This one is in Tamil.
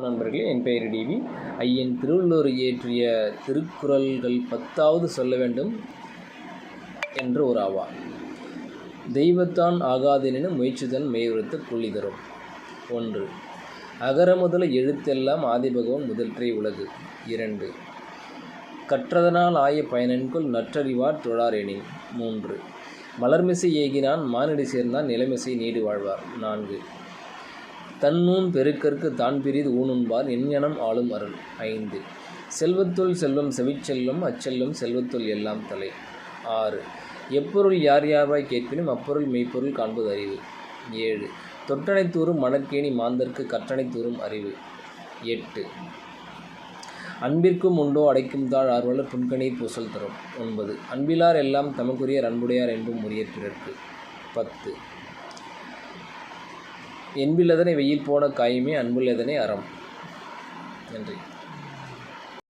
நண்பர்களே என் பெயர் டிவி. ஐயன் திருவள்ளுவர் இயற்றிய திருக்குறள்கள் பத்தாவது சொல்ல வேண்டும் என்று ஒரு ஆவா. தெய்வத்தான் ஆகாதெனினும் முயற்சிதன் மெய்யுறுத்த புள்ளி தரும். ஒன்று. அகர முதல எழுத்தெல்லாம் ஆதிபகவன் முதற்றே உலகு. இரண்டு. கற்றதனால் ஆய பயனன்கொள் நற்றறிவார் தொழாரெனின் மூன்று. மலர்மிசை ஏகினான் மானிடி சேர்ந்தான் நிலைமிசை நீடு வாழ்வார் நான்கு. தன்னூன் பெருக்கற்கு தான் பிரிது ஊனுண்பார் எஞ்ஞனம் ஆளும் அருள். ஐந்து. செல்வத்துள் செல்வம் செவிச்செல்வம் அச்செல்லும் செல்வத்துள் எல்லாம் தலை. ஆறு. எப்பொருள் யார் யார்வாய் கேட்பினும் அப்பொருள் மெய்ப்பொருள் காண்பது அறிவு. ஏழு. தொட்டனை தூறும் மணக்கேணி மாந்தர்க்கு கற்றனை தூறும் அறிவு. எட்டு. அன்பிற்கும் உண்டோ அடைக்கும் தாழ் ஆர்வலர் புன்கணி பூசல் தரும். ஒன்பது. அன்பிலார் எல்லாம் தமக்குரியர் அன்புடையார் என்பும் உரிய பிறர்க்கு. பத்து. என்பில்லதனை வெயில் போன காயுமே அன்புள்ளதனை அறம். நன்றி.